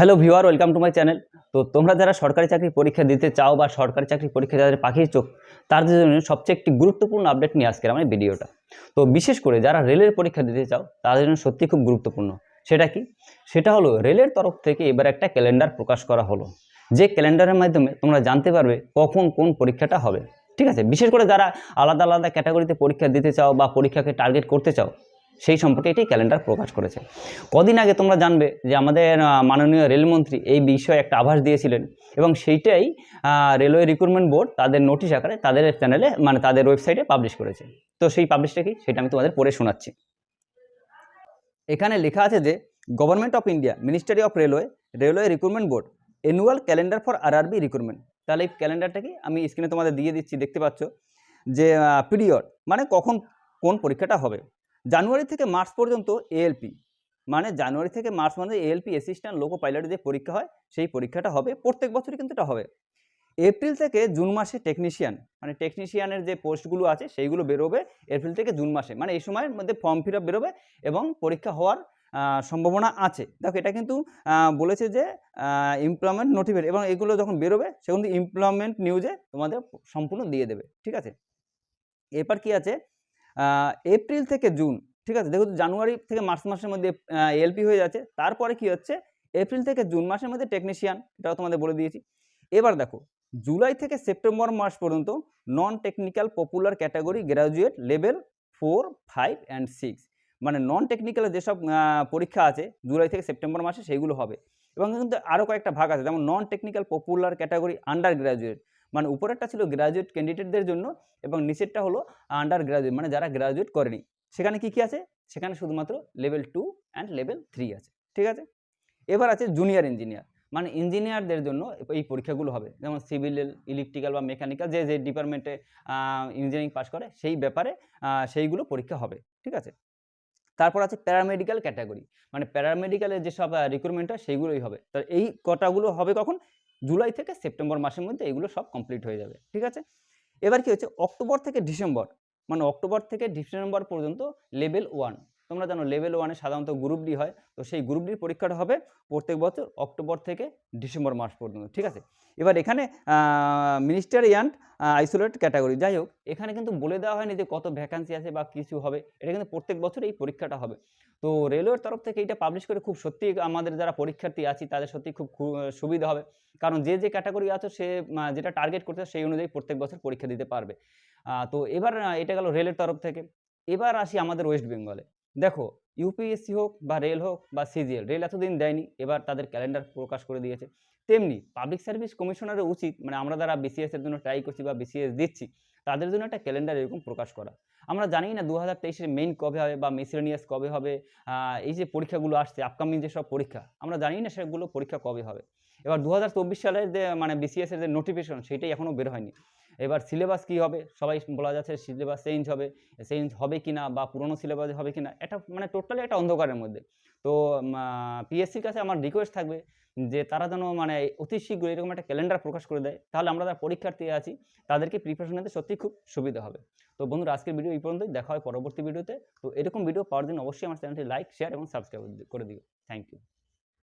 Hello viewer welcome to my channel তো তোমরা যারা সরকারি চাকরির পরীক্ষা দিতে চাও বা সরকারি চাকরির পরীক্ষা যাদের পাখির চোখ, তাদের জন্য সবচেয়ে একটি গুরুত্বপূর্ণ আপডেট নিয়ে আজকের আমার ভিডিওটা তো বিশেষ করে যারা রেলের পরীক্ষা দিতে চাও, তাদের জন্য সত্যি খুব গুরুত্বপূর্ণ। সেটা কি? সেটা হলো রেলের তরফ থেকে এবার একটা ক্যালেন্ডার প্রকাশ করা হলো। যে ক্যালেন্ডারের মাধ্যমে তোমরা জানতে পারবে কখন কোন পরীক্ষাটা হবে। ঠিক আছে? বিশেষ করে যারা আলাদা আলাদা ক্যাটাগরিতে পরীক্ষা দিতে চাও বা পরীক্ষাকে টার্গেট করতে চাও সেই সম্পর্কে এটি ক্যালেন্ডার প্রকাশ করেছে। কদিন আগে তোমরা জানবে যে আমাদের মাননীয় রেলমন্ত্রী এই বিষয়ে একটা আভাস দিয়েছিলেন এবং সেইটাই রেলওয়ে রিক্রুটমেন্ট বোর্ড তাদের নোটিশ আকারে তাদের চ্যানেলে মানে তাদের ওয়েবসাইটে পাবলিশ করেছে। তো সেই পাবলিশটা কি? সেটা আমি তোমাদের পড়ে শোনাচ্ছি। এখানে লেখা আছে যে government of India ministry of railway railway recruitment board annual calendar for RRB recruitment তাহলে এই ক্যালেন্ডারটা কি? আমি স্ক্রিনে তোমাদের দিয়ে দিচ্ছি, দেখতে পাচ্ছ? যে পিরিয়ড মানে কখন কোন পরীক্ষাটা হবে। জানুয়ারি থেকে মার্চ পর্যন্ত এএলপি মানে জানুয়ারি থেকে মার্চ মানে এএলপি অ্যাসিস্ট্যান্ট লোকো পাইলট যে পরীক্ষা হয়, সেই পরীক্ষাটা হবে, প্রত্যেক বছরই কিন্তু এটা হবে। এপ্রিল থেকে জুন মাসে টেকনিশিয়ান মানে টেকনিশিয়ানের যে পোস্টগুলো আছে, সেইগুলো বেরোবে এপ্রিল থেকে জুন মাসে মানে এই সময়ের মধ্যে ফর্ম ফিল আপ বেরোবে এবং পরীক্ষা হওয়ার সম্ভাবনা আছে। দেখো এটা কিন্তু বলেছে যে এমপ্লয়মেন্ট নোটিফিকেট এবং এগুলো যখন বেরোবে, সেগুলো এমপ্লয়মেন্ট নিউজে তোমাদের সম্পূর্ণ দিয়ে দেবে, ঠিক আছে? এরপর কি আছে? এপ্রিল থেকে জুন, ঠিক আছে? দেখো জানুয়ারি থেকে মার্চ মাসের মধ্যে এলপি হয়ে যাচ্ছে। তারপরে কি হচ্ছে? এপ্রিল থেকে জুন মাসের মধ্যে টেকনিশিয়ান এটাও তোমাদের বলে দিয়েছি। এবার দেখো, জুলাই থেকে সেপ্টেম্বর মাস পর্যন্ত non technical popular category graduate level four five and six মানে নন টেকনিক্যাল যেসব পরীক্ষা আছে, জুলাই থেকে সেপ্টেম্বর মাসে সেইগুলো হবে। এবং কিন্তু আরও কয়েকটা ভাগ আছে, যেমন non technical popular category under graduate মানে উপরেরটা ছিল গ্র্যাজুয়েট ক্যান্ডিডেটদের জন্য এবং নিচেরটা হলো আন্ডার গ্র্যাজুয়েট মানে যারা গ্র্যাজুয়েট করেনি। সেখানে কি কি আছে? সেখানে শুধুমাত্র level two and level three আছে। ঠিক আছে? এবার আছে জুনিয়র ইঞ্জিনিয়ার মানে ইঞ্জিনিয়ারদের জন্য এই পরীক্ষাগুলো হবে। যেমন সিভিল ইলেকট্রিক্যাল বা মেকানিক্যাল যে যে ডিপার্টমেন্টে ইঞ্জিনিয়ারিং পাস করে, সেই ব্যাপারে সেইগুলো পরীক্ষা হবে। ঠিক আছে? তারপর আছে প্যারামেডিক্যাল ক্যাটাগরি মানে প্যারামেডিক্যালের যেসব রিক্রুটমেন্ট হয়, সেইগুলোই হবে। তো এই কটাগুলো হবে কখন? জুলাই থেকে সেপ্টেম্বর মাসের মধ্যে এগুলো সব কমপ্লিট হয়ে যাবে, ঠিক আছে? এবার কি হচ্ছে? অক্টোবর থেকে ডিসেম্বর মানে অক্টোবর থেকে ডিসেম্বর পর্যন্ত লেভেল ওয়ান তোমরা জানো লেভেল ওয়ানে সাধারণত গ্রুপ ডি হয়, তো সেই গ্রুপ ডির পরীক্ষাটা হবে প্রত্যেক বছর অক্টোবর থেকে ডিসেম্বর মাস পর্যন্ত, ঠিক আছে? এবার এখানে মিনিস্টার অ্যান্ড আইসোলেট ক্যাটাগরি যাই হোক, এখানে কিন্তু বলে দেওয়া হয়নি যে কত ভ্যাকান্সি আছে বা কিছু হবে। এটা কিন্তু প্রত্যেক বছর এই পরীক্ষাটা হবে। তো রেলওয়ের তরফ থেকে এটা পাবলিশ করে খুব সত্যি আমাদের যারা পরীক্ষার্থী আছি, তাদের সত্যি খুব সুবিধা হবে। কারণ যে যে ক্যাটাগরি আছে, সে যেটা টার্গেট করছে, সেই অনুযায়ী প্রত্যেক বছর পরীক্ষা দিতে পারবে। তো এবার এটা গেল রেলের তরফ থেকে। এবার আসি আমাদের ওয়েস্ট বেঙ্গলে দেখো ইউপিএসসি হোক বা রেল হোক বা সিজিএল রেল এতদিন দেয়নি। এবার তাদের ক্যালেন্ডার প্রকাশ করে দিয়েছে। তেমনি পাবলিক সার্ভিস কমিশনারের উচিত মানে আমরা যারা বিসিএস এর জন্য ট্রাই করছি বা বিসিএস দিচ্ছি, তাদের জন্য একটা ক্যালেন্ডার এরকম প্রকাশ করা। আমরা জানি না দু হাজার তেইশের মেইন কবে হবে বা মিসলেনিয়াস কবে হবে এই যে পরীক্ষাগুলো আসছে আপকামিং যেসব পরীক্ষা, আমরা জানি না সেগুলো পরীক্ষা কবে হবে। এবার দু হাজার চব্বিশ সালের যে মানে বিসিএস এর যে নোটিফিকেশন সেটাই এখনও বের হয়নি। এবার সিলেবাস কি হবে? সবাই বলা যাচ্ছে সিলেবাস চেঞ্জ হবে। চেঞ্জ হবে কি না বা পুরনো সিলেবাস হবে কিনা, এটা মানে টোটালি একটা অন্ধকারের মধ্যে। তো পিএসসির কাছে আমার রিকোয়েস্ট থাকবে যে, তারা যেন মানে অতি শীঘ্র এরকম একটা ক্যালেন্ডার প্রকাশ করে দেয়, তাহলে আমরা যারা পরীক্ষার্থী আছি, তাদেরকে প্রিপারেশন নিতে সত্যি খুব সুবিধা হবে। তো বন্ধুরা, আজকের ভিডিও এই পর্যন্তই, দেখা হয় পরবর্তী ভিডিওতে তো। এরকম ভিডিও পাওয়ার জন্য অবশ্যই আমার চ্যানেলটি লাইক শেয়ার এবং সাবস্ক্রাইব করে দিও। Thank you